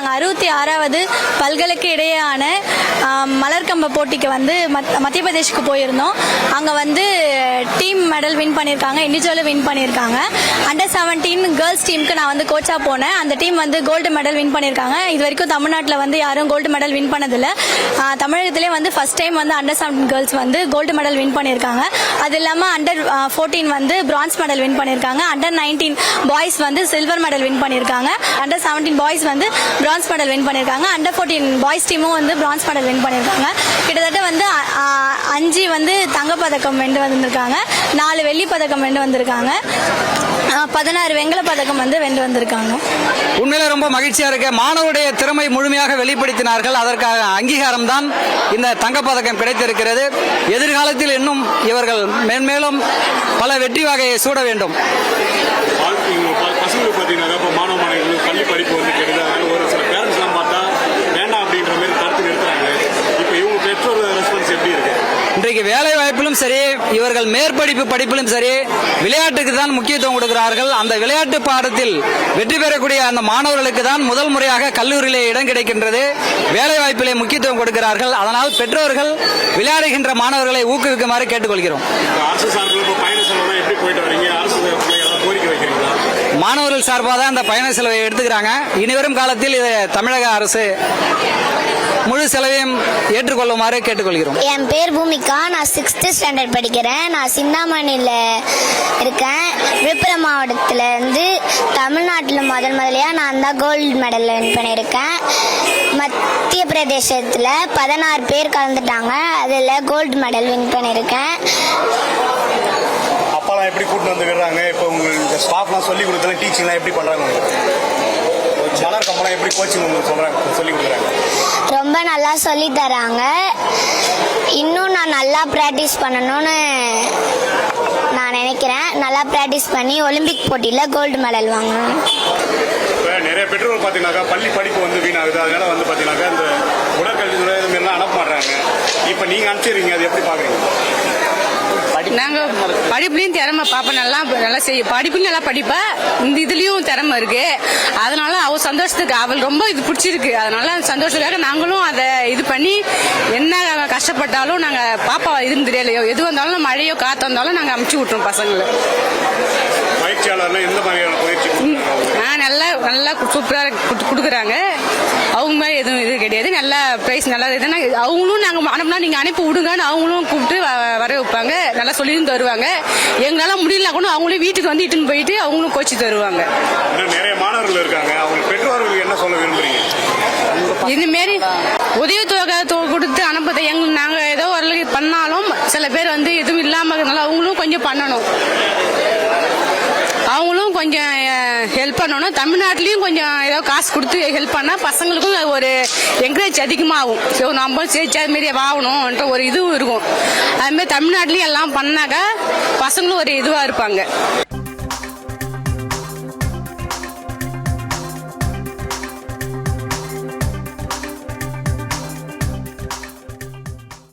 நாங்கள் அறுபத்தி ஆறாவது பல்கலைக்கு இடையேயான மலர்கம்ப போட்டிக்கு வந்து மத்- மத்திய பிரதேஷ்க்கு போயிருந்தோம். அங்கே வந்து டீம் மெடல் வின் பண்ணியிருக்காங்க இண்டிவிஜுவலும் வின் பண்ணியிருக்காங்க அண்டர் செவன்டீன் கேர்ள்ஸ் டீமுக்கு நான் வந்து கோச்சாக போனேன். அந்த டீம் வந்து கோல்டு மெடல் வின் பண்ணியிருக்காங்க இது வரைக்கும் தமிழ்நாட்டில் வந்து யாரும் கோல்டு மெடல் வின் பண்ணதில்லை. தமிழகத்திலே வந்து ஃபர்ஸ்ட் டைம் வந்து அண்டர் செவன்டீன் கேர்ள்ஸ் வந்து கோல்டு மெடல் வின் பண்ணியிருக்காங்க அது இல்லாமல் அண்டர் ஃபோர்டீன் வந்து பிரான்ஸ் மெடல் வின் பண்ணியிருக்காங்க அண்டர் நைன்டீன் பாய்ஸ் வந்து சில்வர் மெடல் வின் பண்ணியிருக்காங்க அண்டர் செவன்டீன் பாய்ஸ் வந்து பிரான்ஸ் மெடல் வின் பண்ணியிருக்காங்க அண்டர் ஃபோர்டீன் பாய்ஸ் டீமும் வந்து பிரான்ஸ் மெடல் வின் பண்ணியிருக்காங்க. கிட்டத்தட்ட வந்து அஞ்சு வந்து தங்கப்பதக்கம் வென்று வந்திருக்காங்க நாலு வெள்ளி பதக்கம் வென்று வந்திருக்காங்க. பதினாறு வெண்கல பதக்கம் வந்து வென்று வந்திருக்காங்க. உண்மையில ரொம்ப மகிழ்ச்சியா இருக்கு. மாணவருடைய திறமை முழுமையாக வெளிப்படுத்தினார்கள். அதற்காக அங்கீகாரம் தான் இந்த தங்கப்பதக்கம் கிடைத்திருக்கிறது. எதிர்காலத்தில் இன்னும் இவர்கள் மேன்மேலும் பல வெற்றி வகையை சூட வேண்டும் வாழ்க்கை இவங்க ப- பசங்களுக்கு பார்த்தீங்கன்னா இப்போ மாணவ மாணவிகளுக்கு பள்ளி படிப்பு வந்து கெடுது அதனால ஒரு சில பேரண்ட்ஸ்லாம் பார்த்தா வேண்டாம் அப்படின்ற மாதிரி கருத்து நிறுத்துறாங்க இப்போ இவங்க பெற்றோர் ரெஸ்பான்ஸ் எப்படி இருக்கு இன்றைக்கு வேலை வாய்ப்பிலும் சரி இவர்கள் மேற்படிப்பு படிப்பிலும் சரி விளையாட்டுக்கு தான் முக்கியத்துவம் கொடுக்கிறார்கள். அந்த விளையாட்டு பாடத்தில் வெற்றி பெறக்கூடிய அந்த மாணவர்களுக்கு தான் முதல் முறையாக கல்லூரியிலே இடம் கிடைக்கின்றது. வேலை வாய்ப்பிலே முக்கியத்துவம் கொடுக்கிறார்கள். அதனால் பெற்றோர்கள் விளையாடுகின்ற மாணவர்களை ஊக்குவிக்குமாறு கேட்டுக்கொள்கிறோம். அரசு சார்பில் பயண எப்படி போயிட்டு வரீங்க? அரசு கோரிக்கை வைக்கிறீங்க. மாணவர்கள் சார்பாக தான் அந்த பயண செலவை எடுத்துக்கிறாங்க. இனிவரும் காலத்தில் இது தமிழக அரசு முழு செலவையும் ஏற்றுக்கொள்ளுமாறு கேட்டுக்கொள்கிறோம். என் பேர் பூமிகா. நான் சிக்ஸ்த்து ஸ்டாண்டர்ட் படிக்கிறேன். நான் சிந்தாமணியில் இருக்கேன். விழுப்புரம் மாவட்டத்தில் இருந்து தமிழ்நாட்டில் முதல் முதலியாக நான் தான் கோல்டு மெடல் வின் பண்ணியிருக்கேன். மத்திய பிரதேசத்தில் பதினாறு பேர் கலந்துட்டாங்க. அதில் கோல்டு மெடல் வின் பண்ணியிருக்கேன். அப்பாலாம் எப்படி கூட்டிட்டு வந்து விடுறாங்க இப்போ உங்களுக்கு ஸ்டாஃப்லாம் சொல்லி கொடுத்தலாம் டீச்சிங்லாம் எப்படி பண்ணுறாங்க மலர் கம்பெல்லாம் எப்படி கோச்சிங் உங்களுக்கு சொல்கிறாங்க சொல்லி கொடுக்குறாங்க. ரொம்ப நல்லா சொல்லி தராங்க. இன்னும் நான் நல்லா ப்ராக்டிஸ் பண்ணணும்னு நான் நினைக்கிறேன். நல்லா ப்ராக்டிஸ் பண்ணி ஒலிம்பிக் போட்டியில் கோல்டு மெடல் வாங்கணும். இப்போ நிறைய பெற்றோர்கள் பார்த்தீங்கன்னாக்கா பள்ளி படிப்பு வந்து வீணாகுது. அதனால வந்து பார்த்தீங்கன்னாக்கா இந்த உடற்கல்வித்துறை இது மாதிரிலாம் அனுப்ப மாட்டாங்க இப்போ நீங்கள் அனுப்பிச்சிடுறீங்க. அது எப்படி பார்க்குறீங்க நாங்க படிப்புலயும் திறமை பாப்பா நல்லா நல்லா செய்ய படிப்புலயும் நல்லா படிப்பா இந்த இதுலயும் திறமை இருக்கு. அதனால அவ சந்தோஷத்துக்கு அவள் ரொம்ப இது பிடிச்சிருக்கு. அதனால அந்த சந்தோஷத்துக்காக நாங்களும் அதை இது பண்ணி என்ன கஷ்டப்பட்டாலும் நாங்க பாப்பா இது தெரியலையோ எது வந்தாலும் மழையோ காத்து வந்தாலும் நாங்க அமுச்சு விட்டுறோம் பசங்களை. பயிற்சியாளர்லாம் எந்த மாதிரியான பயிற்சி கொடுக்குறாங்க? ஆ நல்லா நல்லா சூப்பரா கொடுக்குறாங்க. மாதிரி எதுவும் இது கிடையாது. நல்லா ப்ரைஸ் நல்லா இதுனா அவங்களும் நாங்கள் அனுப்புனா நீங்கள் அனுப்பி விடுங்கன்னு அவங்களும் கூப்பிட்டு வர வைப்பாங்க. நல்லா சொல்லியும் தருவாங்க. எங்களால முடியல கூட அவங்களும் வீட்டுக்கு வந்து இட்டுன்னு போயிட்டு அவங்களும் கோச்சு தருவாங்க. நிறைய மாணவர்கள் இருக்காங்க. அவங்க பெற்றோர்களுக்கு என்ன சொல்ல விரும்புறீங்க? இந்த மாரி உதவித்தொகை தொ- கொடுத்து அனுப்புறது எங்க நாங்கள் ஏதோ ஒரு பண்ணாலும் சில பேர் வந்து எதுவும் இல்லாமல் இருக்கனால அவங்களும் கொஞ்சம் பண்ணணும். கொஞ்சம் ஹெல்ப் பண்ணணும். தமிழ்நாட்டிலையும் கொஞ்சம் ஏதோ காசு கொடுத்து ஹெல்ப் பண்ணா பசங்களுக்கும் ஒரு என்கரேஜ் அதிகமாகும். ஸோ நம்ம சேர்த்து அது மாரி வாங்கணும்ன்ற ஒரு இதுவும் இருக்கும். அதுமாரி தமிழ்நாட்டிலையும் எல்லாம் பண்ணாக்கா பசங்களும் ஒரு இதுவாக இருப்பாங்க.